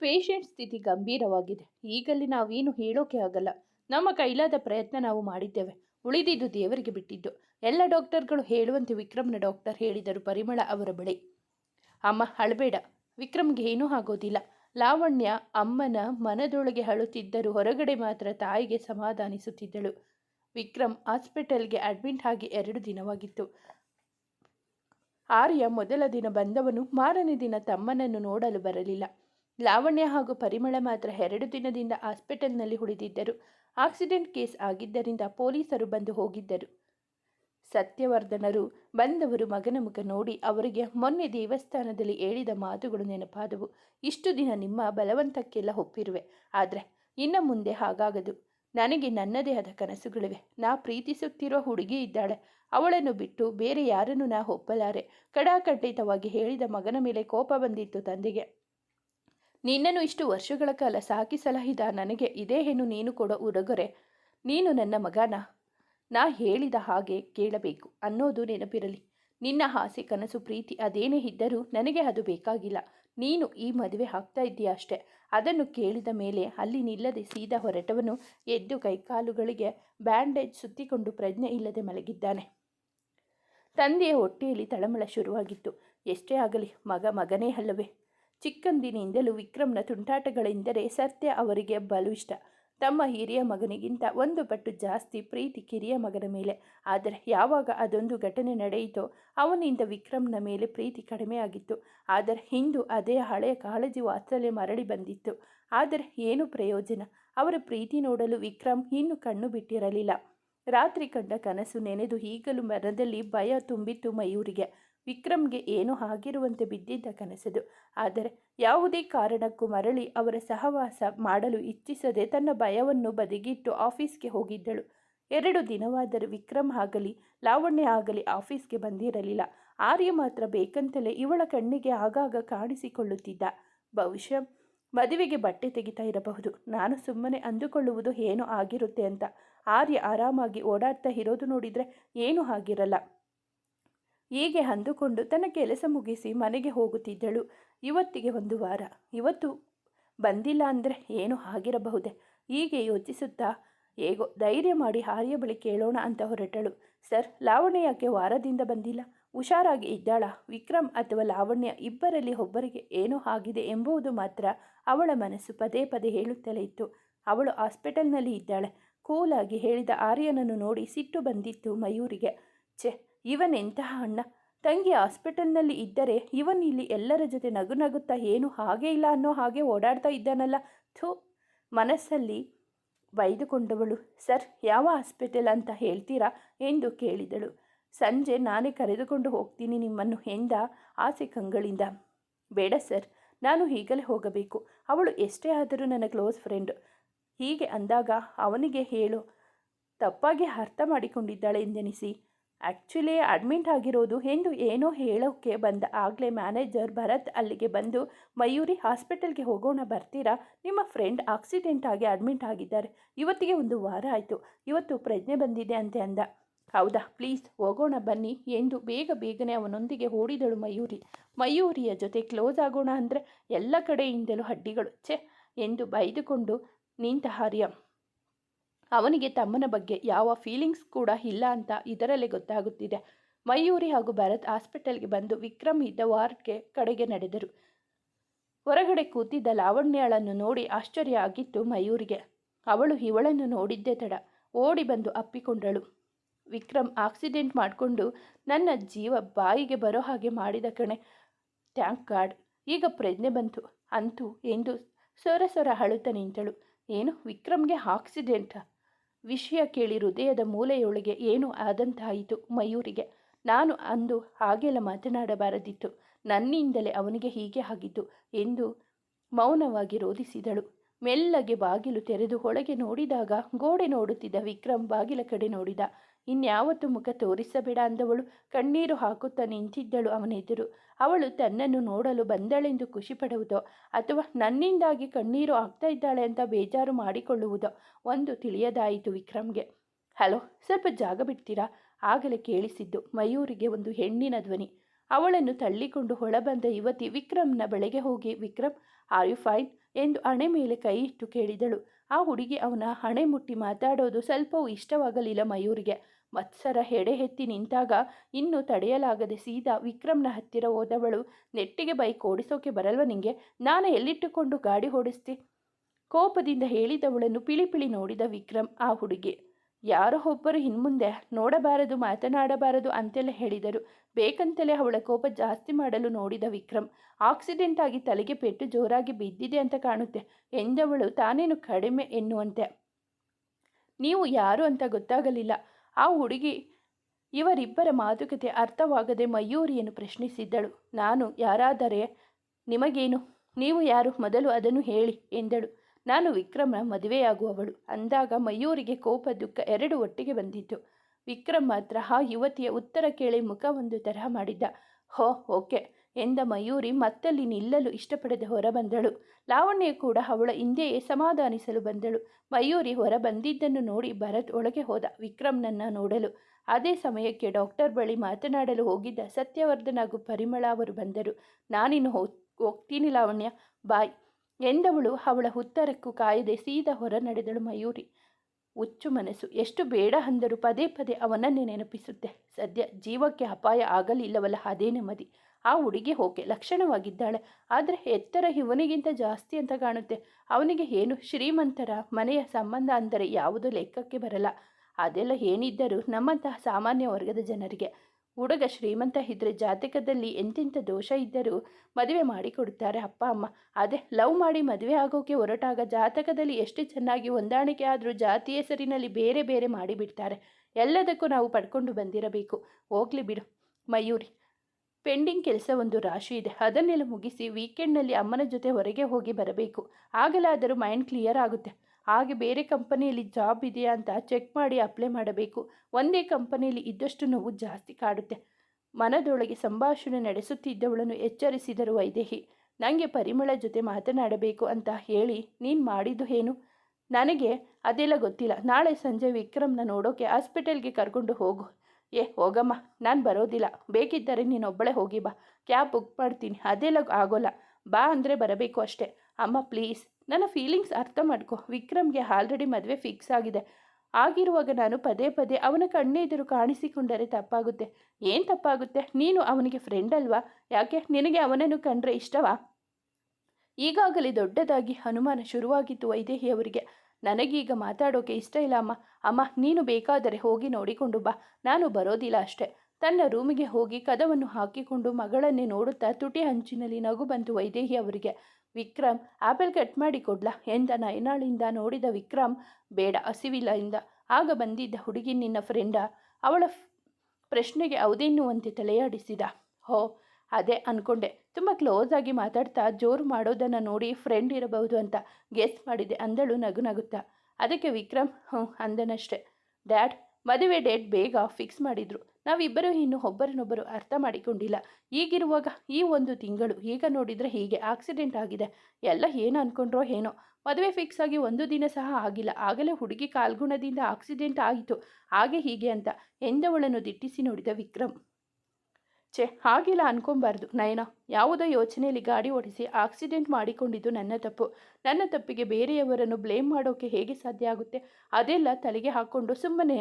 Patient ಸ್ಥಿತಿ ಗಂಭೀರವಾಗಿದೆ. ಈಗಲ್ಲಿ ನಾವೇನು ಹೇಳೋಕೆ ಆಗಲ್ಲ. ನಮ್ಮ ಕೈಲಾದ ಪ್ರಯತ್ನ ನಾವು ಮಾಡಿದ್ದೇವೆ. ಉಳಿದಿದ್ದು ದೇವರಿಗೆ ಬಿಟ್ಟಿದ್ದು. ಎಲ್ಲ ಡಾಕ್ಟರ್ಗಳು ಹೇಳುವಂತೆ ವಿಕ್ರಮ್ನ ಡಾಕ್ಟರ್ ಹೇಳಿದರು ಪರಿಮಳ ಅವರ ಬಳಿ. ಅಮ್ಮ, ಅಳಬೇಡ. ವಿಕ್ರಮ್ಗೆ ಏನೂ ಆಗೋದಿಲ್ಲ. ಲಾವಣ್ಯ ಅಮ್ಮನ ಮನದೊಳಗೆ ಅಳುತ್ತಿದ್ದರೂ ಹೊರಗಡೆ ಮಾತ್ರ ತಾಯಿಗೆ ಸಮಾಧಾನಿಸುತ್ತಿದ್ದಳು. ವಿಕ್ರಮ್ ಹಾಸ್ಪಿಟಲ್ಗೆ ಅಡ್ಮಿಟ್ ಆಗಿ ಎರಡು ದಿನವಾಗಿತ್ತು. ಆರ್ಯ ಮೊದಲ ದಿನ ಬಂದವನು ಮಾರನೇ ದಿನ ತಮ್ಮನನ್ನು ನೋಡಲು ಬರಲಿಲ್ಲ. ಲಾವಣ್ಯ ಹಾಗೂ ಪರಿಮಳ ಮಾತ್ರ ಎರಡು ದಿನದಿಂದ ಹಾಸ್ಪಿಟಲ್ನಲ್ಲಿ ಉಳಿದಿದ್ದರು. ಆಕ್ಸಿಡೆಂಟ್ ಕೇಸ್ ಆಗಿದ್ದರಿಂದ ಪೊಲೀಸರು ಬಂದು ಹೋಗಿದ್ದರು. ಸತ್ಯವರ್ಧನರು ಬಂದವರು ಮಗನ ಮುಖ ನೋಡಿ ಅವರಿಗೆ ಮೊನ್ನೆ ದೇವಸ್ಥಾನದಲ್ಲಿ ಹೇಳಿದ ಮಾತುಗಳು ನೆನಪಾದವು. ಇಷ್ಟು ದಿನ ನಿಮ್ಮ ಬಲವಂತಕ್ಕೆಲ್ಲ ಒಪ್ಪಿರುವೆ. ಆದರೆ ಇನ್ನು ಮುಂದೆ ಹಾಗಾಗದು. ನನಗೆ ನನ್ನದೇ ಆದ ಕನಸುಗಳಿವೆ. ನಾ ಪ್ರೀತಿಸುತ್ತಿರುವ ಹುಡುಗಿ ಇದ್ದಾಳೆ. ಅವಳನ್ನು ಬಿಟ್ಟು ಬೇರೆ ಯಾರನ್ನು ನಾ ಒಪ್ಪಲಾರೆ. ಕಡಾಖಂಡಿತವಾಗಿ ಹೇಳಿದ ಮಗನ ಮೇಲೆ ಕೋಪ ಬಂದಿತ್ತು ತಂದೆಗೆ. ನಿನ್ನನ್ನು ಇಷ್ಟು ವರ್ಷಗಳ ಕಾಲ ಸಾಕಿ ಸಲಹಿದ ನನಗೆ ಇದೇ ಹೆಣ್ಣು ನೀನು ಕೊಡೋ ಉಡುಗೊರೆ. ನೀನು ನನ್ನ ಮಗನ. ನಾ ಹೇಳಿದ ಹಾಗೆ ಕೇಳಬೇಕು ಅನ್ನೋದು ನೆನಪಿರಲಿ. ನಿನ್ನ ಆಸೆ, ಕನಸು, ಪ್ರೀತಿ ಅದೇನೇ ಇದ್ದರೂ ನನಗೆ ಅದು ಬೇಕಾಗಿಲ್ಲ. ನೀನು ಈ ಮದುವೆ ಹಾಕ್ತಾ ಇದ್ದೀಯ ಅಷ್ಟೆ. ಅದನ್ನು ಕೇಳಿದ ಮೇಲೆ ಅಲ್ಲಿ ನಿಲ್ಲದೆ ಸೀದಾ ಹೊರಟವನು ಎದ್ದು ಕೈಕಾಲುಗಳಿಗೆ ಬ್ಯಾಂಡೇಜ್ ಸುತ್ತಿಕೊಂಡು ಪ್ರಜ್ಞೆ ಇಲ್ಲದೆ ಮಲಗಿದ್ದಾನೆ. ತಂದೆಯ ಹೊಟ್ಟೆಯಲ್ಲಿ ತಳಮಳ ಶುರುವಾಗಿತ್ತು. ಎಷ್ಟೇ ಆಗಲಿ, ಮಗ ಮಗನೇ ಅಲ್ಲವೇ? ಚಿಕ್ಕಂದಿನಿಂದಲೂ ವಿಕ್ರಮ್ನ ತುಂಟಾಟಗಳೆಂದರೆ ಸತ್ಯ ಅವರಿಗೆ ಬಲು ಇಷ್ಟ ತಮ್ಮ ಹಿರಿಯ ಮಗನಿಗಿಂತ ಒಂದು ಪಟ್ಟು ಜಾಸ್ತಿ ಪ್ರೀತಿ ಕಿರಿಯ ಮಗನ ಮೇಲೆ. ಆದರೆ ಯಾವಾಗ ಅದೊಂದು ಘಟನೆ ನಡೆಯಿತೋ ಅವನಿಂದ ವಿಕ್ರಮ್ನ ಮೇಲೆ ಪ್ರೀತಿ ಕಡಿಮೆಯಾಗಿತ್ತು ಆದರೆ ಇಂದು ಅದೇ ಹಳೆಯ ಕಾಳಜಿ ವಾತ್ಸಲ್ಯ ಮರಳಿ ಬಂದಿತ್ತು. ಆದರೆ ಏನು ಪ್ರಯೋಜನ? ಅವರ ಪ್ರೀತಿ ನೋಡಲು ವಿಕ್ರಮ್ ಇನ್ನೂ ಕಣ್ಣು ಬಿಟ್ಟಿರಲಿಲ್ಲ. ರಾತ್ರಿ ಕಂಡ ಕನಸು ನೆನೆದು ಈಗಲೂ ಮರದಲ್ಲಿ ಭಯ ತುಂಬಿತ್ತು ಮಯೂರಿಗೆ. ವಿಕ್ರಮ್ಗೆ ಏನು ಆಗಿರುವಂತೆ ಬಿದ್ದಿದ್ದ ಕನಸದು. ಆದರೆ ಯಾವುದೇ ಕಾರಣಕ್ಕೂ ಮರಳಿ ಅವರ ಸಹವಾಸ ಮಾಡಲು ಇಚ್ಛಿಸದೆ ತನ್ನ ಭಯವನ್ನು ಬದಿಗಿಟ್ಟು ಆಫೀಸ್ಗೆ ಹೋಗಿದ್ದಳು. ಎರಡು ದಿನವಾದರೂ ವಿಕ್ರಮ್ ಆಗಲಿ, ಲಾವಣ್ಯ ಆಗಲಿ ಆಫೀಸ್ಗೆ ಬಂದಿರಲಿಲ್ಲ. ಆರ್ಯ ಮಾತ್ರ ಬೇಕಂತಲೇ ಇವಳ ಕಣ್ಣಿಗೆ ಆಗಾಗ ಕಾಣಿಸಿಕೊಳ್ಳುತ್ತಿದ್ದ. ಬಹುಶಃ ಮದುವೆಗೆ ಬಟ್ಟೆ ತೆಗಿತಾ ಇರಬಹುದು. ನಾನು ಸುಮ್ಮನೆ ಅಂದುಕೊಳ್ಳುವುದು ಏನೋ ಆಗಿರುತ್ತೆ ಅಂತ. ಆರ್ಯ ಆರಾಮಾಗಿ ಓಡಾಡ್ತಾ ಇರೋದು ನೋಡಿದರೆ ಏನೂ ಆಗಿರಲ್ಲ. ಹೀಗೆ ಅಂದುಕೊಂಡು ತನ್ನ ಕೆಲಸ ಮುಗಿಸಿ ಮನೆಗೆ ಹೋಗುತ್ತಿದ್ದಳು. ಇವತ್ತಿಗೆ ಒಂದು ವಾರ. ಇವತ್ತು ಬಂದಿಲ್ಲ ಅಂದರೆ ಏನೂ ಆಗಿರಬಹುದೇ? ಹೀಗೆ ಯೋಚಿಸುತ್ತಾ, ಹೇಗೋ ಧೈರ್ಯ ಮಾಡಿ ಆರ್ಯ ಬಳಿ ಕೇಳೋಣ ಅಂತ ಹೊರಟಳು. ಸರ್, ಲಾವಣ್ಯ ಯಾಕೆ ವಾರದಿಂದ ಬಂದಿಲ್ಲ? ಹುಷಾರಾಗಿ ಇದ್ದಾಳ. ವಿಕ್ರಮ್ ಅಥವಾ ಲಾವಣ್ಯ ಇಬ್ಬರಲ್ಲಿ ಒಬ್ಬರಿಗೆ ಏನೋ ಆಗಿದೆ ಎಂಬುದು ಮಾತ್ರ ಅವಳ ಮನಸ್ಸು ಪದೇ ಪದೇ ಹೇಳುತ್ತಲೇ ಇತ್ತು. ಅವಳು ಹಾಸ್ಪಿಟಲ್ನಲ್ಲಿ ಇದ್ದಾಳೆ. ಕೂಲಾಗಿ ಹೇಳಿದ ಆರ್ಯನನ್ನು ನೋಡಿ ಸಿಟ್ಟು ಬಂದಿತ್ತು ಮಯೂರಿಗೆ. ಛೆ ಇವನೆಂತಹ ಅಣ್ಣ? ತಂಗಿ ಹಾಸ್ಪಿಟಲ್ನಲ್ಲಿ ಇದ್ದರೆ ಇವನ್ ಇಲ್ಲಿ ಎಲ್ಲರ ಜೊತೆ ನಗು ನಗುತ್ತಾ ಏನು ಹಾಗೆ ಇಲ್ಲ ಅನ್ನೋ ಹಾಗೆ ಓಡಾಡ್ತಾ ಇದ್ದಾನಲ್ಲ. ಥೂ, ಮನಸ್ಸಲ್ಲಿ ಬೈದುಕೊಂಡವಳು. ಸರ್, ಯಾವ ಹಾಸ್ಪಿಟಲ್ ಅಂತ ಹೇಳ್ತೀರಾ ಎಂದು ಕೇಳಿದಳು. ಸಂಜೆ ನಾನೇ ಕರೆದುಕೊಂಡು ಹೋಗ್ತೀನಿ ನಿಮ್ಮನ್ನು ಎಂದ ಆಸೆ ಕಂಗಳಿಂದ. ಬೇಡ ಸರ್, ನಾನು ಈಗಲೇ ಹೋಗಬೇಕು. ಅವಳು ಎಷ್ಟೇ ಆದರೂ ನನ್ನ ಕ್ಲೋಸ್ ಫ್ರೆಂಡ್. ಹೀಗೆ ಅಂದಾಗ ಅವನಿಗೆ ಹೇಳು, ತಪ್ಪಾಗಿ ಅರ್ಥ ಮಾಡಿಕೊಂಡಿದ್ದಾಳೆ ಎಂದೆನಿಸಿ. ಆ್ಯಕ್ಚುಲಿ ಅಡ್ಮಿಂಟ್ ಆಗಿರೋದು ಎಂದು ಏನೋ ಹೇಳೋಕ್ಕೆ ಬಂದ ಆಗಲೇ ಮ್ಯಾನೇಜರ್ ಭರತ್ ಅಲ್ಲಿಗೆ ಬಂದು, ಮಯೂರಿ ಹಾಸ್ಪಿಟಲ್ಗೆ ಹೋಗೋಣ, ಬರ್ತೀರಾ? ನಿಮ್ಮ ಫ್ರೆಂಡ್ ಆಕ್ಸಿಡೆಂಟ್ ಆಗಿ ಅಡ್ಮಿಂಟ್ ಆಗಿದ್ದಾರೆ. ಇವತ್ತಿಗೆ ಒಂದು ವಾರ ಆಯಿತು. ಇವತ್ತು ಪ್ರಜ್ಞೆ ಬಂದಿದೆ ಅಂತೆ ಅಂದ. ಹೌದಾ? ಪ್ಲೀಸ್ ಹೋಗೋಣ ಬನ್ನಿ ಎಂದು ಬೇಗ ಬೇಗನೆ ಅವನೊಂದಿಗೆ ಓಡಿದಳು ಮಯೂರಿ. ಮಯೂರಿಯ ಜೊತೆ ಕ್ಲೋಸ್ ಆಗೋಣ ಅಂದರೆ ಎಲ್ಲ ಕಡೆಯಿಂದಲೂ ಹಡ್ಡಿಗಳು, ಛೆ ಎಂದು ಬೈದುಕೊಂಡು, ನಿಂತ ಹಾರ್ಯ ಅವನಿಗೆ ತಮ್ಮನ ಬಗ್ಗೆ ಯಾವ ಫೀಲಿಂಗ್ಸ್ ಕೂಡ ಇಲ್ಲ ಅಂತ ಇದರಲ್ಲೇ ಗೊತ್ತಾಗುತ್ತಿದೆ. ಮಯೂರಿ ಹಾಗೂ ಭರತ್ ಹಾಸ್ಪಿಟಲ್ಗೆ ಬಂದು ವಿಕ್ರಮ್ ಇದ್ದ ವಾರ್ಡ್ಗೆ ಕಡೆಗೆ ನಡೆದರು. ಹೊರಗಡೆ ಕೂತಿದ್ದ ಲಾವಣ್ಯಳನ್ನು ನೋಡಿ ಆಶ್ಚರ್ಯ ಆಗಿತ್ತು ಮಯೂರಿಗೆ. ಅವಳು ಇವಳನ್ನು ನೋಡಿದ್ದೇ ತಡ. ಓಡಿ ಬಂದು ಅಪ್ಪಿಕೊಂಡಳು. ವಿಕ್ರಮ್ ಆಕ್ಸಿಡೆಂಟ್ ಮಾಡಿಕೊಂಡು ನನ್ನ ಜೀವ ಬಾಯಿಗೆ ಬರೋ ಹಾಗೆ ಮಾಡಿದ ಕಣೆ. Thank God. ಈಗ ಪ್ರಜ್ಞೆ ಬಂತು. ಅಂತೂ ಎಂದು ಸೊರ ಸೊರ ಅಳುತ್ತ ನಿಂತಳು. ಏನು ವಿಕ್ರಮ್ಗೆ ಆಕ್ಸಿಡೆಂಟಾ? ವಿಷಯ ಕೇಳಿ ಹೃದಯದ ಮೂಲೆಯೊಳಗೆ ಏನೂ ಆದಂತಾಯಿತು ಮಯೂರಿಗೆ. ನಾನು ಅಂದು ಹಾಗೆಲ್ಲ ಮಾತನಾಡಬಾರದಿತ್ತು. ನನ್ನಿಂದಲೇ ಅವನಿಗೆ ಹೀಗೆ ಆಗಿತ್ತು ಎಂದು ಮೌನವಾಗಿ ರೋಧಿಸಿದಳು. ಮೆಲ್ಲಗೆ ಬಾಗಿಲು ತೆರೆದು ಒಳಗೆ ನೋಡಿದಾಗ ಗೋಡೆ ನೋಡುತ್ತಿದ್ದ ವಿಕ್ರಮ್ ಬಾಗಿಲ ಕಡೆ ನೋಡಿದ. ಇನ್ಯಾವತ್ತು ಮುಖ ತೋರಿಸಬೇಡ ಅಂದವಳು. ಕಣ್ಣೀರು ಹಾಕುತ್ತಾ ನಿಂತಿದ್ದಳು ಅವನೆದುರು ಅವಳು ತನ್ನನ್ನು ನೋಡಲು ಬಂದಳೆಂದು ಖುಷಿಪಡುವುದೋ ಅಥವಾ ನನ್ನಿಂದಾಗಿ ಕಣ್ಣೀರು ಆಗ್ತಾ ಇದ್ದಾಳೆ ಅಂತ ಬೇಜಾರು ಮಾಡಿಕೊಳ್ಳುವುದೋ ಒಂದು ತಿಳಿಯದಾಯಿತು ವಿಕ್ರಮ್ಗೆ. ಹಲೋ, ಸ್ವಲ್ಪ ಜಾಗ ಬಿಡ್ತೀರಾ? ಆಗಲೇ ಕೇಳಿಸಿದ್ದು ಮಯೂರಿಗೆ ಒಂದು ಹೆಣ್ಣಿನ ಧ್ವನಿ. ಅವಳನ್ನು ತಳ್ಳಿಕೊಂಡು ಹೊಳಬಂದ ಯುವತಿ ವಿಕ್ರಮ್ನ ಬೆಳೆಗೆ ಹೋಗಿ, ವಿಕ್ರಮ್, ಆರ್ ಯು ಫೈನ್? ಎಂದು ಹಣೆ ಮೇಲೆ ಕೈ ಇಟ್ಟು ಕೇಳಿದಳು. ಆ ಹುಡುಗಿ ಅವನ ಹಣೆ ಮುಟ್ಟಿ ಮಾತಾಡೋದು ಸ್ವಲ್ಪವೂ ಇಷ್ಟವಾಗಲಿಲ್ಲ ಮಯೂರಿಗೆ. ಮತ್ಸರ ಹೆಡೆ ಎತ್ತಿ ನಿಂತಾಗ ಇನ್ನೂ ತಡೆಯಲಾಗದೆ ಸೀದಾ ವಿಕ್ರಮ್ನ ಹತ್ತಿರ ಹೋದವಳು, ನೆಟ್ಟಿಗೆ ಬೈಕ್ ಓಡಿಸೋಕೆ ಬರಲ್ವ ನಿಂಗೆ? ನಾನು ಎಲ್ಲಿಟ್ಟುಕೊಂಡು ಗಾಡಿ ಓಡಿಸ್ತಿ ಕೋಪದಿಂದ ಹೇಳಿದವಳನ್ನು ಪಿಳಿಪಿಳಿ ಪಿಳಿ ನೋಡಿದ ವಿಕ್ರಮ್ ಆ ಹುಡುಗಿ, ಯಾರೋ ಒಬ್ಬರು ಇನ್ಮುಂದೆ ನೋಡಬಾರದು, ಮಾತನಾಡಬಾರದು ಅಂತೆಲ್ಲ ಹೇಳಿದರು. ಬೇಕಂತಲೇ ಅವಳ ಕೋಪ ಜಾಸ್ತಿ ಮಾಡಲು ನೋಡಿದ ವಿಕ್ರಮ್, ಆಕ್ಸಿಡೆಂಟ್ ಆಗಿ ತಲೆಗೆ ಪೆಟ್ಟು ಜೋರಾಗಿ ಬಿದ್ದಿದೆ ಅಂತ ಕಾಣುತ್ತೆ. ಎಂದವಳು, ತಾನೇನು ಕಡಿಮೆ ಎನ್ನುವಂತೆ. ನೀವು ಯಾರು ಅಂತ ಗೊತ್ತಾಗಲಿಲ್ಲ. ಆ ಹುಡುಗಿ ಇವರಿಬ್ಬರ ಮಾತುಕತೆ ಅರ್ಥವಾಗದೆ ಮಯೂರಿಯನ್ನು ಪ್ರಶ್ನಿಸಿದ್ದಳು. ನಾನು ಯಾರಾದರೆ ನಿಮಗೇನು? ನೀವು ಯಾರು? ಮೊದಲು ಅದನ್ನು ಹೇಳಿ ಎಂದಳು. ನಾನು ವಿಕ್ರಮನ ಮದುವೆಯಾಗುವವಳು ಅಂದಾಗ ಮಯೂರಿಗೆ ಕೋಪ ದುಃಖ ಎರಡು ಒಟ್ಟಿಗೆ ಬಂದಿತ್ತು. ವಿಕ್ರಮ್ ಮಾತ್ರ ಆ ಯುವತಿಯ ಉತ್ತರ ಕೇಳಿ ಮುಖ ಒಂದು ತರಹ ಮಾಡಿದ್ದ. ಹೋ, ಓಕೆ. ಎಂದ ಮಯೂರಿ ಮತ್ತಲ್ಲಿ ನಿಲ್ಲಲು ಇಷ್ಟಪಡದೆ ಹೊರಬಂದಳು. ಲಾವಣ್ಯ ಕೂಡ ಅವಳ ಹಿಂದೆಯೇ ಸಮಾಧಾನಿಸಲು ಬಂದಳು. ಮಯೂರಿ ಹೊರ ಬಂದಿದ್ದನ್ನು ನೋಡಿ ಭರತ್ ಒಳಗೆ ಹೋದ. ವಿಕ್ರಮ್ನನ್ನ ನೋಡಲು. ಅದೇ ಸಮಯಕ್ಕೆ ಡಾಕ್ಟರ್ ಬಳಿ ಮಾತನಾಡಲು ಹೋಗಿದ್ದ ಸತ್ಯವರ್ಧನ್ ಹಾಗೂ ಪರಿಮಳ ಅವರು ಬಂದರು. ನಾನಿನ್ನು ಹೋಗ್ತೀನಿ ಲಾವಣ್ಯ. ಬಾಯ್. ಎಂದವಳು ಅವಳ ಉತ್ತರಕ್ಕೂ ಕಾಯದೆ ಸೀದಾ ಹೊರ ನಡೆದಳು ಮಯೂರಿ. ಹುಚ್ಚು ಮನಸ್ಸು. ಎಷ್ಟು ಬೇಡ ಅಂದರೂ ಪದೇ ಪದೇ ಅವನನ್ನೇ ನೆನಪಿಸುತ್ತೆ. ಸದ್ಯ ಜೀವಕ್ಕೆ ಅಪಾಯ ಆಗಲಿಲ್ಲವಲ್ಲ, ಅದೇ ನೆಮ್ಮದಿ. ಆ ಹುಡುಗಿ ಹೋಕೆ ಲಕ್ಷಣವಾಗಿದ್ದಾಳೆ. ಆದರೆ ಎತ್ತರ ಇವನಿಗಿಂತ ಜಾಸ್ತಿ ಅಂತ ಕಾಣುತ್ತೆ. ಅವನಿಗೆ ಏನು ಶ್ರೀಮಂತರ ಮನೆಯ ಸಂಬಂಧ ಅಂದರೆ ಯಾವುದೂ ಲೆಕ್ಕಕ್ಕೆ ಬರಲ್ಲ. ಅದೆಲ್ಲ ಏನಿದ್ದರೂ ನಮ್ಮಂತಹ ಸಾಮಾನ್ಯ ವರ್ಗದ ಜನರಿಗೆ. ಹುಡುಗ ಶ್ರೀಮಂತ ಇದ್ದರೆ ಜಾತಕದಲ್ಲಿ ಎಂತೆಂಥ ದೋಷ ಇದ್ದರೂ ಮದುವೆ ಮಾಡಿಕೊಡುತ್ತಾರೆ ಅಪ್ಪ, ಅಮ್ಮ. ಅದೇ ಲವ್ ಮಾಡಿ ಮದುವೆ ಆಗೋಕೆ ಹೊರಟಾಗ ಜಾತಕದಲ್ಲಿ ಎಷ್ಟು ಚೆನ್ನಾಗಿ ಹೊಂದಾಣಿಕೆ ಆದರೂ ಜಾತಿ ಹೆಸರಿನಲ್ಲಿ ಬೇರೆ ಬೇರೆ ಮಾಡಿಬಿಡ್ತಾರೆ. ಎಲ್ಲದಕ್ಕೂ ನಾವು ಪಡ್ಕೊಂಡು ಬಂದಿರಬೇಕು. ಹೋಗ್ಲಿ ಬಿಡು ಮಯೂರಿ. ಪೆಂಡಿಂಗ್ ಕೆಲಸ ಒಂದು ರಾಶಿ ಇದೆ. ಅದನ್ನೆಲ್ಲ ಮುಗಿಸಿ ವೀಕೆಂಡ್ನಲ್ಲಿ ಅಮ್ಮನ ಜೊತೆ ಹೊರಗೆ ಹೋಗಿ ಬರಬೇಕು. ಆಗಲಾದರೂ ಮೈಂಡ್ ಕ್ಲಿಯರ್ ಆಗುತ್ತೆ. ಹಾಗೆ ಬೇರೆ ಕಂಪನಿಯಲ್ಲಿ ಜಾಬ್ ಇದೆಯಾ ಅಂತ ಚೆಕ್ ಮಾಡಿ ಅಪ್ಲೈ ಮಾಡಬೇಕು. ಒಂದೇ ಕಂಪನಿಯಲ್ಲಿ ಇದ್ದಷ್ಟು ನೋವು ಜಾಸ್ತಿ ಕಾಡುತ್ತೆ. ಮನದೊಳಗೆ ಸಂಭಾಷಣೆ ನಡೆಸುತ್ತಿದ್ದವಳನ್ನು ಎಚ್ಚರಿಸಿದರು ವೈದೇಹಿ. ನನಗೆ ಪರಿಮಳ ಜೊತೆ ಮಾತನಾಡಬೇಕು ಅಂತ ಹೇಳಿ ನೀನು ಮಾಡಿದ್ದು ಏನು? ನನಗೆ ಅದೆಲ್ಲ ಗೊತ್ತಿಲ್ಲ. ನಾಳೆ ಸಂಜೆ ವಿಕ್ರಮ್ನ ನೋಡೋಕೆ ಹಾಸ್ಪಿಟಲ್ಗೆ ಕರ್ಕೊಂಡು ಹೋಗು. ಏ, ಹೋಗಮ್ಮ, ನಾನು ಬರೋದಿಲ್ಲ. ಬೇಕಿದ್ದರೆ ನೀನೊಬ್ಬಳೇ ಹೋಗಿ ಬಾ. ಕ್ಯಾಬ್ ಬುಕ್ ಮಾಡ್ತೀನಿ. ಅದೆಲ್ಲ ಆಗೋಲ್ಲ. ಬಾ ಅಂದರೆ ಬರಬೇಕು ಅಷ್ಟೇ. ಅಮ್ಮ, ಪ್ಲೀಸ್. ನನ್ನ ಫೀಲಿಂಗ್ಸ್ ಅರ್ಥ ಮಾಡ್ಕೊ. ವಿಕ್ರಮ್ಗೆ ಆಲ್ರೆಡಿ ಮದುವೆ ಫಿಕ್ಸ್ ಆಗಿದೆ. ಆಗಿರುವಾಗ ನಾನು ಪದೇ ಪದೇ ಅವನ ಕಣ್ಣೆದುರು ಕಾಣಿಸಿಕೊಂಡರೆ ತಪ್ಪಾಗುತ್ತೆ. ಏನು ತಪ್ಪಾಗುತ್ತೆ? ನೀನು ಅವನಿಗೆ ಫ್ರೆಂಡ್ ಅಲ್ವಾ? ಯಾಕೆ? ನಿನಗೆ ಅವನನ್ನು ಕಂಡ್ರೆ ಇಷ್ಟವಾ? ಈಗಾಗಲೇ ದೊಡ್ಡದಾಗಿ ಅನುಮಾನ ಶುರುವಾಗಿತ್ತು ವೈದೇಹಿಯವರಿಗೆ ನನಗೀಗ ಮಾತಾಡೋಕೆ ಇಷ್ಟ ಇಲ್ಲ, ಅಮ್ಮ. ಅಮ್ಮ, ನೀನು ಬೇಕಾದರೆ ಹೋಗಿ ನೋಡಿಕೊಂಡು ಬಾ. ನಾನು ಬರೋದಿಲ್ಲ ಅಷ್ಟೇ. ತನ್ನ ರೂಮಿಗೆ ಹೋಗಿ ಕದವನ್ನು ಹಾಕಿಕೊಂಡು ಮಗಳನ್ನೇ ನೋಡುತ್ತಾ ತುಟಿ ಹಂಚಿನಲ್ಲಿ ನಗು ಬಂತು ವೈದೇಹಿ ಅವರಿಗೆ. ವಿಕ್ರಮ್, ಆಪಲ್ ಕಟ್ ಮಾಡಿ ಕೊಡ್ಲಾ? ಎಂದ ನಯನಾಳಿಂದ ನೋಡಿದ ವಿಕ್ರಮ್, ಬೇಡ, ಹಸಿವಿಲ್ಲ ಎಂದ ಆಗ ಬಂದಿದ್ದ ಹುಡುಗಿ ನಿನ್ನ ಫ್ರೆಂಡ ಅವಳ ಪ್ರಶ್ನೆಗೆ ಅವದೆನ್ನುವಂತೆ ತಲೆಯಾಡಿಸಿದ. ಹೋ, ಅದೇ ಅಂದ್ಕೊಂಡೆ ತುಂಬ ಕ್ಲೋಸ್ ಆಗಿ ಮಾತಾಡ್ತಾ ಜೋರು ಮಾಡೋದನ್ನು ನೋಡಿ ಫ್ರೆಂಡ್ ಇರಬಹುದು ಅಂತ ಗೆಸ್ ಮಾಡಿದೆ. ಅಂದಳು ನಗು ನಗುತ್ತಾ. ಅದಕ್ಕೆ ವಿಕ್ರಮ್ ಹ್ಞೂ ಅಂದನಷ್ಟೆ. ಡ್ಯಾಡ್ ಮದುವೆ ಡೇಟ್ ಬೇಗ ಫಿಕ್ಸ್ ಮಾಡಿದ್ರು. ನಾವಿಬ್ಬರೂ ಇನ್ನು ಒಬ್ಬರನ್ನೊಬ್ಬರು ಅರ್ಥ ಮಾಡಿಕೊಂಡಿಲ್ಲ. ಈಗಿರುವಾಗ ಈ ಒಂದು ತಿಂಗಳು ಈಗ ನೋಡಿದರೆ ಹೀಗೆ ಆಕ್ಸಿಡೆಂಟ್ ಆಗಿದೆ. ಎಲ್ಲ ಏನು ಅಂದ್ಕೊಂಡ್ರೋ ಏನೋ. ಮದುವೆ ಫಿಕ್ಸ್ ಆಗಿ ಒಂದು ದಿನ ಸಹ ಆಗಿಲ್ಲ. ಆಗಲೇ ಹುಡುಗಿ ಕಾಲ್ಗುಣದಿಂದ ಆಕ್ಸಿಡೆಂಟ್ ಆಯಿತು. ಹಾಗೆ ಹೀಗೆ ಅಂತ ಎಂದವಳನ್ನು ದಿಟ್ಟಿಸಿ ನೋಡಿದ ವಿಕ್ರಮ್. ಛೆ, ಹಾಗಿಲ್ಲ ಅನ್ಕೊಂಬಾರ್ದು, ನಯನ. ಯಾವುದೋ ಯೋಚನೆಯಲ್ಲಿ ಗಾಡಿ ಓಡಿಸಿ ಆಕ್ಸಿಡೆಂಟ್ ಮಾಡಿಕೊಂಡಿದ್ದು ನನ್ನ ತಪ್ಪು. ನನ್ನ ತಪ್ಪಿಗೆ ಬೇರೆಯವರನ್ನು ಬ್ಲೇಮ್ ಮಾಡೋಕೆ ಹೇಗೆ ಸಾಧ್ಯ ಆಗುತ್ತೆ? ಅದೆಲ್ಲ ತಲೆಗೆ ಹಾಕ್ಕೊಂಡು ಸುಮ್ಮನೆ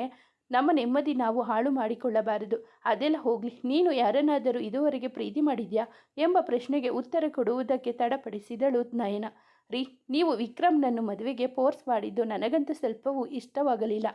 ನಮ್ಮ ನೆಮ್ಮದಿ ನಾವು ಹಾಳು ಮಾಡಿಕೊಳ್ಳಬಾರದು. ಅದೆಲ್ಲ ಹೋಗಲಿ, ನೀನು ಯಾರನ್ನಾದರೂ ಇದುವರೆಗೆ ಪ್ರೀತಿ ಮಾಡಿದ್ಯಾ? ಎಂಬ ಪ್ರಶ್ನೆಗೆ ಉತ್ತರ ಕೊಡುವುದಕ್ಕೆ ತಡಪಡಿಸಿದಳು ನಯನ. ರೀ, ನೀವು ವಿಕ್ರಮ್ನನ್ನು ಮದುವೆಗೆ ಫೋರ್ಸ್ ಮಾಡಿದ್ದು ನನಗಂತೂ ಸ್ವಲ್ಪವೂ ಇಷ್ಟವಾಗಲಿಲ್ಲ.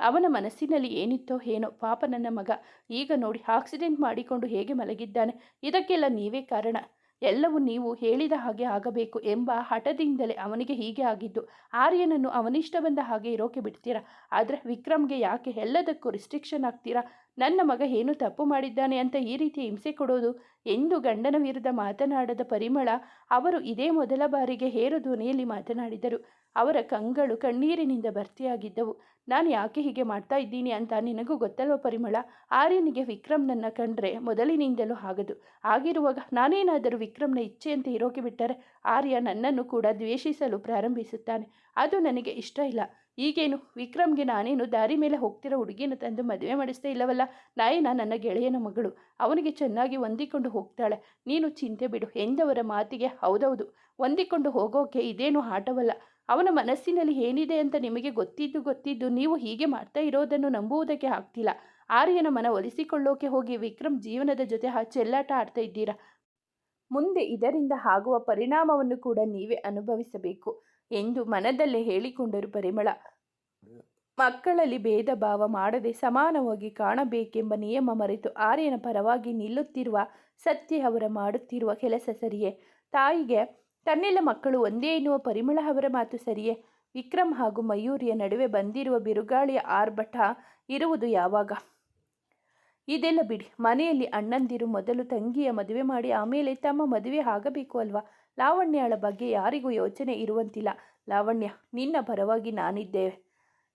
ಅವನ ಮನಸ್ಸಿನಲ್ಲಿ ಏನಿತ್ತೋ ಏನೋ ಪಾಪ ನನ್ನ ಮಗ ಈಗ ನೋಡಿ ಆಕ್ಸಿಡೆಂಟ್ ಮಾಡಿಕೊಂಡು ಹೇಗೆ ಮಲಗಿದ್ದಾನೆ? ಇದಕ್ಕೆಲ್ಲ ನೀವೇ ಕಾರಣ. ಎಲ್ಲವೂ ನೀವು ಹೇಳಿದ ಹಾಗೆ ಆಗಬೇಕು ಎಂಬ ಹಠದಿಂದಲೇ ಅವನಿಗೆ ಹೀಗೆ ಆಗಿದ್ದು, ಆರ್ಯನನ್ನು ಅವನಿಷ್ಟ ಬಂದ ಹಾಗೆ ಇರೋಕೆ ಬಿಡ್ತೀರಾ? ಆದರೆ ವಿಕ್ರಮ್ಗೆ ಯಾಕೆ ಎಲ್ಲದಕ್ಕೂ ರಿಸ್ಟ್ರಿಕ್ಷನ್ ಆಗ್ತೀರಾ? ನನ್ನ ಮಗ ಏನು ತಪ್ಪು ಮಾಡಿದ್ದಾನೆ ಅಂತ ಈ ರೀತಿ ಹಿಂಸೆ ಕೊಡೋದು ಎಂದು ಗಂಡನ ವಿರುದ್ಧ ಮಾತನಾಡದ ಪರಿಮಳ ಅವರು ಇದೇ ಮೊದಲ ಬಾರಿಗೆ ಹೇರು ಧ್ವನಿಯಲ್ಲಿ ಮಾತನಾಡಿದರು. ಅವರ ಕಂಗಳು ಕಣ್ಣೀರಿನಿಂದ ಭರ್ತಿಯಾಗಿದ್ದವು. ನಾನು ಯಾಕೆ ಹೀಗೆ ಮಾಡ್ತಾ ಇದ್ದೀನಿ ಅಂತ ನಿನಗೂ ಗೊತ್ತಲ್ವ ಪರಿಮಳ? ಆರ್ಯನಿಗೆ ವಿಕ್ರಮ್ನನ್ನ ಕಂಡ್ರೆ ಮೊದಲಿನಿಂದಲೂ ಆಗದು ಆಗಿರುವಾಗ ನಾನೇನಾದರೂ ವಿಕ್ರಮ್ನ ಇಚ್ಛೆಯಂತೆ ಇರೋಕೆ ಬಿಟ್ಟರೆ ಆರ್ಯ ನನ್ನನ್ನು ಕೂಡ ದ್ವೇಷಿಸಲು ಪ್ರಾರಂಭಿಸುತ್ತಾನೆ. ಅದು ನನಗೆ ಇಷ್ಟ ಇಲ್ಲ. ಈಗೇನು? ವಿಕ್ರಮ್ಗೆ ನಾನೇನು ದಾರಿ ಮೇಲೆ ಹೋಗ್ತಿರೋ ಹುಡುಗಿನ ತಂದು ಮದುವೆ ಮಾಡಿಸ್ತಾ ಇಲ್ಲವಲ್ಲ? ನಾಯಿನ ನನ್ನ ಗೆಳೆಯನ ಮಗಳು. ಅವನಿಗೆ ಚೆನ್ನಾಗಿ ಹೊಂದಿಕೊಂಡು ಹೋಗ್ತಾಳೆ. ನೀನು ಚಿಂತೆ ಬಿಡು. ಎಂದವರ ಮಾತಿಗೆ ಹೌದೌದು. ಹೊಂದಿಕೊಂಡು ಹೋಗೋಕೆ ಇದೇನು ಆಟವಲ್ಲ. ಅವನ ಮನಸ್ಸಿನಲ್ಲಿ ಏನಿದೆ ಅಂತ ನಿಮಗೆ ಗೊತ್ತಿದ್ದು ಗೊತ್ತಿದ್ದು ನೀವು ಹೀಗೆ ಮಾಡ್ತಾ ಇರೋದನ್ನು ನಂಬುವುದಕ್ಕೆ ಆಗ್ತಿಲ್ಲ. ಆರ್ಯನ ಮನ ಒಲಿಸಿಕೊಳ್ಳೋಕೆ ಹೋಗಿ ವಿಕ್ರಮ್ ಜೀವನದ ಜೊತೆ ಆ ಚೆಲ್ಲಾಟ ಆಡ್ತಾ ಇದ್ದೀರಾ? ಮುಂದೆ ಇದರಿಂದ ಆಗುವ ಪರಿಣಾಮವನ್ನು ಕೂಡ ನೀವೇ ಅನುಭವಿಸಬೇಕು. ಎಂದು ಮನದಲ್ಲೇ ಹೇಳಿಕೊಂಡರು ಪರಿಮಳ. ಮಕ್ಕಳಲ್ಲಿ ಭೇದ ಭಾವ ಮಾಡದೆ ಸಮಾನವಾಗಿ ಕಾಣಬೇಕೆಂಬ ನಿಯಮ ಮರೆತು ಆರ್ಯನ ಪರವಾಗಿ ನಿಲ್ಲುತ್ತಿರುವ ಸತ್ಯ ಅವರ ಮಾಡುತ್ತಿರುವ ಕೆಲಸ ಸರಿಯೇ. ತಾಯಿಗೆ, ತನ್ನೆಲ್ಲ ಮಕ್ಕಳು ಒಂದೇ ಎನ್ನುವ ಪರಿಮಳ ಅವರ ಮಾತು ಸರಿಯೇ. ವಿಕ್ರಮ್ ಹಾಗೂ ಮಯೂರಿಯ ನಡುವೆ ಬಂದಿರುವ ಬಿರುಗಾಳಿಯ ಆರ್ಭಟ ಇರುವುದು ಯಾವಾಗ? ಇದೆಲ್ಲ ಬಿಡಿ, ಮನೆಯಲ್ಲಿ ಅಣ್ಣಂದಿರು ಮೊದಲು ತಂಗಿಯ ಮದುವೆ ಮಾಡಿ ಆಮೇಲೆ ತಮ್ಮ ಮದುವೆ ಆಗಬೇಕು ಅಲ್ವಾ? ಲಾವಣ್ಯಳ ಬಗ್ಗೆ ಯಾರಿಗೂ ಯೋಚನೆ ಇರುವಂತಿಲ್ಲ. ಲಾವಣ್ಯ, ನಿನ್ನ ಪರವಾಗಿ ನಾನಿದ್ದೇವೆ.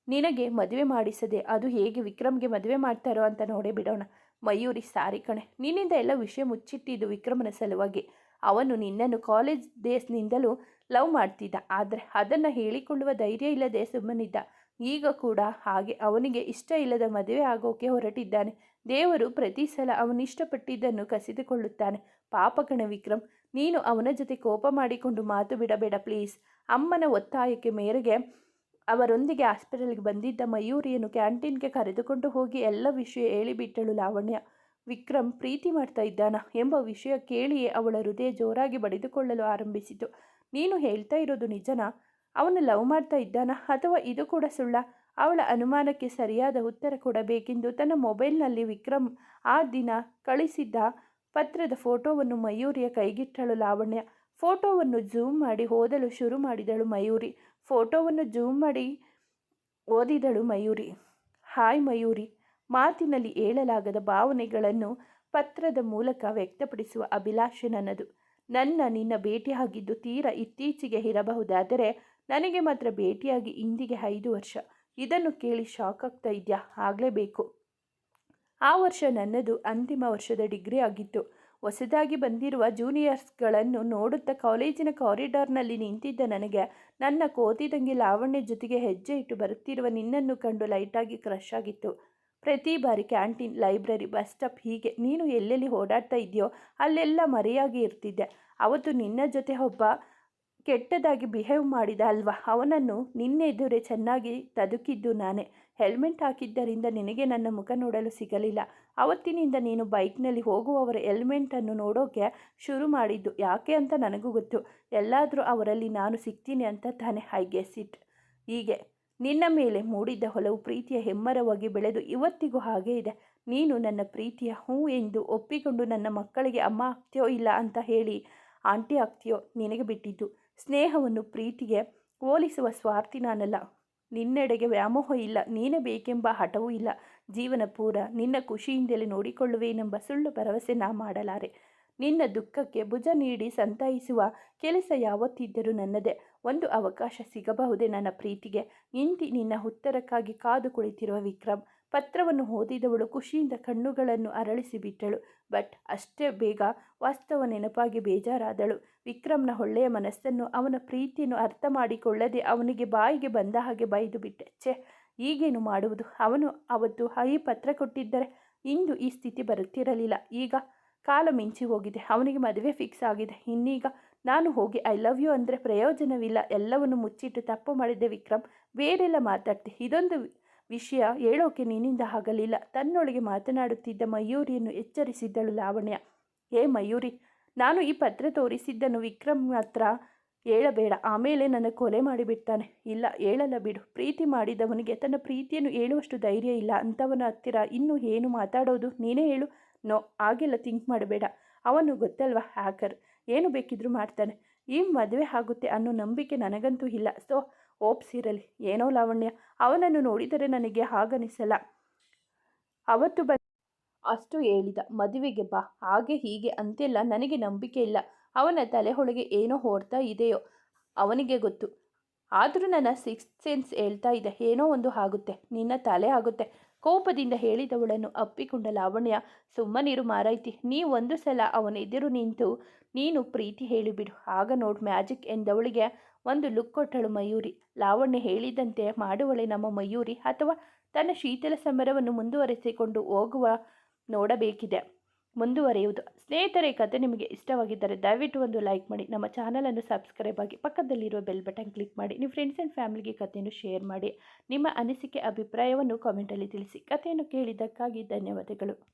ನಿನಗೆ ಮದುವೆ ಮಾಡಿಸದೆ ಅದು ಹೇಗೆ ವಿಕ್ರಮ್ಗೆ ಮದುವೆ ಮಾಡ್ತಾರೋ ಅಂತ ನೋಡೇ ಬಿಡೋಣ. ಮಯೂರಿ, ಸಾರಿ ಕಣೆ, ನಿನ್ನಿಂದ ಎಲ್ಲ ವಿಷಯ ಮುಚ್ಚಿಟ್ಟಿದ್ದು ವಿಕ್ರಮನ ಸಲುವಾಗಿ. ಅವನು ನಿನ್ನನ್ನು ಕಾಲೇಜ್ ಡೇಸ್ನಿಂದಲೂ ಲವ್ ಮಾಡ್ತಿದ್ದ. ಆದರೆ ಅದನ್ನು ಹೇಳಿಕೊಳ್ಳುವ ಧೈರ್ಯ ಇಲ್ಲದೆ ಸುಮ್ಮನಿದ್ದ. ಈಗ ಕೂಡ ಹಾಗೆ ಅವನಿಗೆ ಇಷ್ಟ ಇಲ್ಲದ ಮದುವೆ ಆಗೋಕೆ ಹೊರಟಿದ್ದಾನೆ. ದೇವರು ಪ್ರತಿ ಸಲ ಅವನಿಷ್ಟಪಟ್ಟಿದ್ದನ್ನು ಕಸಿದುಕೊಳ್ಳುತ್ತಾನೆ. ಪಾಪಕಣ ವಿಕ್ರಮ್, ನೀನು ಅವನ ಜೊತೆ ಕೋಪ ಮಾಡಿಕೊಂಡು ಮಾತು ಬಿಡಬೇಡ ಪ್ಲೀಸ್ ಅಮ್ಮನ ಒತ್ತಾಯಕ್ಕೆ ಮೇರೆಗೆ ಅವರೊಂದಿಗೆ ಹಾಸ್ಪಿಟಲ್ಗೆ ಬಂದಿದ್ದ ಮಯೂರಿಯನ್ನು ಕ್ಯಾಂಟೀನ್ಗೆ ಕರೆದುಕೊಂಡು ಹೋಗಿ ಎಲ್ಲ ವಿಷಯ ಹೇಳಿಬಿಟ್ಟಳು ಲಾವಣ್ಯ. ವಿಕ್ರಮ್ ಪ್ರೀತಿ ಮಾಡ್ತಾ ಇದ್ದಾನ ಎಂಬ ವಿಷಯ ಕೇಳಿಯೇ ಅವಳ ಹೃದಯ ಜೋರಾಗಿ ಬಡಿದುಕೊಳ್ಳಲು ಆರಂಭಿಸಿತು. ನೀನು ಹೇಳ್ತಾ ಇರೋದು ನಿಜನಾ? ಅವನು ಲವ್ ಮಾಡ್ತಾ ಇದ್ದಾನ ಅಥವಾ ಇದು ಕೂಡ ಸುಳ್ಳ? ಅವಳ ಅನುಮಾನಕ್ಕೆ ಸರಿಯಾದ ಉತ್ತರ ಕೊಡಬೇಕೆಂದು ತನ್ನ ಮೊಬೈಲ್ನಲ್ಲಿ ವಿಕ್ರಮ್ ಆ ದಿನ ಕಳಿಸಿದ್ದ ಪತ್ರದ ಫೋಟೋವನ್ನು ಮಯೂರಿಯ ಕೈಗಿಟ್ಟಳು ಲಾವಣ್ಯ. ಫೋಟೋವನ್ನು ಜೂಮ್ ಮಾಡಿ ಓದಲು ಶುರು ಮಾಡಿದಳು ಮಯೂರಿ. ಫೋಟೋವನ್ನು ಜೂಮ್ ಮಾಡಿ ಓದಿದಳು ಮಯೂರಿ. ಹಾಯ್ ಮಯೂರಿ. ಮಾತಿನಲ್ಲಿ ಹೇಳಲಾಗದ ಭಾವನೆಗಳನ್ನು ಪತ್ರದ ಮೂಲಕ ವ್ಯಕ್ತಪಡಿಸುವ ಅಭಿಲಾಷೆ ನನ್ನದು. ನನ್ನ ನಿನ್ನ ಭೇಟಿಯಾಗಿದ್ದು ತೀರ ಇತ್ತೀಚೆಗೆ ಇರಬಹುದಾದರೆ ನನಗೆ ಮಾತ್ರ ಭೇಟಿಯಾಗಿ ಇಂದಿಗೆ ಐದು ವರ್ಷ. ಇದನ್ನು ಕೇಳಿ ಶಾಕ್ ಆಗ್ತಾ ಇದೆಯಾ? ಆಗಲೇಬೇಕು. ಆ ವರ್ಷ ನನ್ನದು ಅಂತಿಮ ವರ್ಷದ ಡಿಗ್ರಿ ಆಗಿತ್ತು. ಹೊಸದಾಗಿ ಬಂದಿರುವ ಜೂನಿಯರ್ಸ್ಗಳನ್ನು ನೋಡುತ್ತಾ ಕಾಲೇಜಿನ ಕಾರಿಡಾರ್ನಲ್ಲಿ ನಿಂತಿದ್ದ ನನಗೆ, ನನ್ನ ಕೋತಿದಂಗಿ ಲಾವಣ್ಯ ಜೊತೆಗೆ ಹೆಜ್ಜೆ ಇಟ್ಟು ಬರುತ್ತಿರುವ ನಿನ್ನನ್ನು ಕಂಡು ಲೈಟಾಗಿ ಕ್ರಶ್ ಆಗಿತ್ತು. ಪ್ರತಿ ಬಾರಿ ಕ್ಯಾಂಟೀನ್, ಲೈಬ್ರರಿ, ಬಸ್ ಸ್ಟಾಪ್ ಹೀಗೆ ನೀನು ಎಲ್ಲೆಲ್ಲಿ ಓಡಾಡ್ತಾ ಇದೆಯೋ ಅಲ್ಲೆಲ್ಲ ಮರೆಯಾಗಿ ಇರ್ತಿದ್ದೆ. ಅವತ್ತು ನಿನ್ನ ಜೊತೆ ಒಬ್ಬ ಕೆಟ್ಟದಾಗಿ ಬಿಹೇವ್ ಮಾಡಿದ ಅಲ್ವಾ? ಅವನನ್ನು ನಿನ್ನೆದುರೇ ಚೆನ್ನಾಗಿ ತದುಕಿದ್ದು ನಾನೇ. ಹೆಲ್ಮೆಟ್ ಹಾಕಿದ್ದರಿಂದ ನಿನಗೆ ನನ್ನ ಮುಖ ನೋಡಲು ಸಿಗಲಿಲ್ಲ. ಅವತ್ತಿನಿಂದ ನೀನು ಬೈಕ್ನಲ್ಲಿ ಹೋಗುವವರ ಹೆಲ್ಮೆಟನ್ನು ನೋಡೋಕೆ ಶುರು ಮಾಡಿದ್ದು ಯಾಕೆ ಅಂತ ನನಗೂ ಗೊತ್ತು. ಎಲ್ಲಾದರೂ ಅವರಲ್ಲಿ ನಾನು ಸಿಗ್ತೀನಿ ಅಂತ ತಾನೇ ಐ ಗೆಸ್ ಇಟ್ ಹೀಗೆ, ನಿನ್ನ ಮೇಲೆ ಮೂಡಿದ್ದ ಹೊಲವು ಪ್ರೀತಿಯ ಹೆಮ್ಮರವಾಗಿ ಬೆಳೆದು ಇವತ್ತಿಗೂ ಹಾಗೇ ಇದೆ. ನೀನು ನನ್ನ ಪ್ರೀತಿಯ ಹೂ ಎಂದು ಒಪ್ಪಿಕೊಂಡು ನನ್ನ ಮಕ್ಕಳಿಗೆ ಅಮ್ಮ ಆಗ್ತೀಯೋ ಇಲ್ಲ ಅಂತ ಹೇಳಿ, ಆಂಟಿ ಆಗ್ತೀಯೋ ನಿನಗೆ ಬಿಟ್ಟಿದ್ದು. ಸ್ನೇಹವನ್ನು ಪ್ರೀತಿಗೆ ಹೋಲಿಸುವ ಸ್ವಾರ್ಥಿ ನಾನಲ್ಲ. ನಿನ್ನೆಡೆಗೆ ವ್ಯಾಮೋಹ ಇಲ್ಲ, ನೀನೇ ಬೇಕೆಂಬ ಹಠವೂ ಇಲ್ಲ. ಜೀವನ ಪೂರ, ನಿನ್ನ ಖುಷಿಯಿಂದಲೇ ನೋಡಿಕೊಳ್ಳುವೇನೆಂಬ ಸುಳ್ಳು ಭರವಸೆ ನಾ ಮಾಡಲಾರೆ. ನಿನ್ನ ದುಃಖಕ್ಕೆ ಭುಜ ನೀಡಿ ಸಂತಾಯಿಸುವ ಕೆಲಸ ಯಾವತ್ತಿದ್ದರೂ ನನ್ನದೇ. ಒಂದು ಅವಕಾಶ ಸಿಗಬಹುದೇ ನನ್ನ ಪ್ರೀತಿಗೆ. ಇಂತಿ ನಿನ್ನ ಉತ್ತರಕ್ಕಾಗಿ ಕಾದು ಕುಳಿತಿರುವ ವಿಕ್ರಮ್ ಪತ್ರವನ್ನು ಓದಿದವಳು ಖುಷಿಯಿಂದ ಕಣ್ಣುಗಳನ್ನು ಅರಳಿಸಿಬಿಟ್ಟಳು ಬಟ್ ಅಷ್ಟೇ ಬೇಗ ವಾಸ್ತವ ನೆನಪಾಗಿ ಬೇಜಾರಾದಳು. ವಿಕ್ರಮ್ನ ಒಳ್ಳೆಯ ಮನಸ್ಸನ್ನು, ಅವನ ಪ್ರೀತಿಯನ್ನು ಅರ್ಥ ಮಾಡಿಕೊಳ್ಳದೆ ಅವನಿಗೆ ಬಾಯಿಗೆ ಬಂದ ಹಾಗೆ ಬೈದು ಬಿಟ್ಟೆ. ಛೆ, ಈಗೇನು ಮಾಡುವುದು? ಅವನು ಅವತ್ತು ಈ ಪತ್ರ ಕೊಟ್ಟಿದ್ದರೆ ಇಂದು ಈ ಸ್ಥಿತಿ ಬರುತ್ತಿರಲಿಲ್ಲ. ಈಗ ಕಾಲ ಮಿಂಚಿ ಹೋಗಿದೆ. ಅವನಿಗೆ ಮದುವೆ ಫಿಕ್ಸ್ ಆಗಿದೆ. ಇನ್ನೀಗ ನಾನು ಹೋಗಿ ಐ ಲವ್ ಯು ಅಂದರೆ ಪ್ರಯೋಜನವಿಲ್ಲ. ಎಲ್ಲವನ್ನು ಮುಚ್ಚಿಟ್ಟು ತಪ್ಪು ಮಾಡಿದ್ದೆ ವಿಕ್ರಮ್. ಬೇರೆಲ್ಲ ಮಾತಾಡ್ತೆ. ಇದೊಂದು ವಿಷಯ ಹೇಳೋಕೆ ನಿನ್ನಿಂದ ಆಗಲಿಲ್ಲ. ತನ್ನೊಳಗೆ ಮಾತನಾಡುತ್ತಿದ್ದ ಮಯೂರಿಯನ್ನು ಎಚ್ಚರಿಸಿದ್ದಳು ಲಾವಣ್ಯ. ಏ ಮಯೂರಿ, ನಾನು ಈ ಪತ್ರ ತೋರಿಸಿದ್ದನ್ನು ವಿಕ್ರಮ್ ಹತ್ರ ಹೇಳಬೇಡ. ಆಮೇಲೆ ನನ್ನ ಕೊಲೆ ಮಾಡಿಬಿಡ್ತಾನೆ. ಇಲ್ಲ, ಹೇಳಲ್ಲ ಬಿಡು. ಪ್ರೀತಿ ಮಾಡಿದವನಿಗೆ ತನ್ನ ಪ್ರೀತಿಯನ್ನು ಹೇಳುವಷ್ಟು ಧೈರ್ಯ ಇಲ್ಲ. ಅಂಥವನ ಹತ್ತಿರ ಇನ್ನೂ ಏನು ಮಾತಾಡೋದು? ನೀನೇ ಹೇಳು. ನೋ, ಹಾಗೆಲ್ಲ ಥಿಂಕ್ ಮಾಡಬೇಡ. ಅವನು ಗೊತ್ತಲ್ವಾ? ಹ್ಯಾಕರ್, ಏನು ಬೇಕಿದ್ರೂ ಮಾಡ್ತಾನೆ. ಈ ಮದುವೆ ಆಗುತ್ತೆ ಅನ್ನೋ ನಂಬಿಕೆ ನನಗಂತೂ ಇಲ್ಲ. ಸೊ ಓಪ್ಸಿರಲಿ ಏನೋ ಲಾವಣ್ಯ, ಅವನನ್ನು ನೋಡಿದರೆ ನನಗೆ ಹಾಗನಿಸಲ್ಲ. ಅವತ್ತು ಬಂದು ಅಷ್ಟು ಹೇಳಿದ. ಮದುವೆಗೆ ಬಾ, ಹಾಗೆ ಹೀಗೆ ಅಂತೆಲ್ಲ ನನಗೆ ನಂಬಿಕೆ ಇಲ್ಲ. ಅವನ ತಲೆಹೊಳಗೆ ಏನೋ ಓಡ್ತಾ ಇದೆಯೋ, ಅವನಿಗೆ ಗೊತ್ತು. ಆದರೂ ನನ್ನ ಸಿಕ್ಸ್ ಸೆನ್ಸ್ ಹೇಳ್ತಾ ಇದೆ, ಏನೋ ಒಂದು ಆಗುತ್ತೆ, ನಿನ್ನ ತಲೆ ಆಗುತ್ತೆ. ಕೋಪದಿಂದ ಹೇಳಿದವಳನ್ನು ಅಪ್ಪಿಕೊಂಡ ಲಾವಣ್ಯ, ಸುಮ್ಮನಿರು ಮಾರೈತಿ ನೀ ಒಂದು ಸಲ ಅವನ ಎದುರು ನಿಂತು ನೀನು ಪ್ರೀತಿ ಹೇಳಿಬಿಡು. ಆಗ ನೋಡು ಮ್ಯಾಜಿಕ್ ಎಂದವಳಿಗೆ ಒಂದು ಲುಕ್ ಕೊಟ್ಟಳು ಮಯೂರಿ. ಲಾವಣ್ಯ ಹೇಳಿದಂತೆ ಮಾಡುವಳೆ ನಮ್ಮ ಮಯೂರಿ ಅಥವಾ ತನ್ನ ಶೀತಲ ಸಮರವನ್ನು ಮುಂದುವರೆಸಿಕೊಂಡು ಹೋಗುವ ನೋಡಬೇಕಿದೆ. ಮುಂದುವರಿಯುವುದು. ಸ್ನೇಹಿತರೆ ಕತೆ ನಿಮಗೆ ಇಷ್ಟವಾಗಿದ್ದರೆ ದಯವಿಟ್ಟು ಒಂದು ಲೈಕ್ ಮಾಡಿ. ನಮ್ಮ ಚಾನಲನ್ನು ಸಬ್ಸ್ಕ್ರೈಬ್ ಆಗಿ ಪಕ್ಕದಲ್ಲಿರುವ ಬೆಲ್ ಬಟನ್ ಕ್ಲಿಕ್ ಮಾಡಿ. ನಿಮ್ಮ ಫ್ರೆಂಡ್ಸ್ ಆ್ಯಂಡ್ ಫ್ಯಾಮಿಲಿಗೆ ಕಥೆಯನ್ನು ಶೇರ್ ಮಾಡಿ. ನಿಮ್ಮ ಅನಿಸಿಕೆ, ಅಭಿಪ್ರಾಯವನ್ನು ಕಾಮೆಂಟಲ್ಲಿ ತಿಳಿಸಿ. ಕಥೆಯನ್ನು ಕೇಳಿದ್ದಕ್ಕಾಗಿ ಧನ್ಯವಾದಗಳು.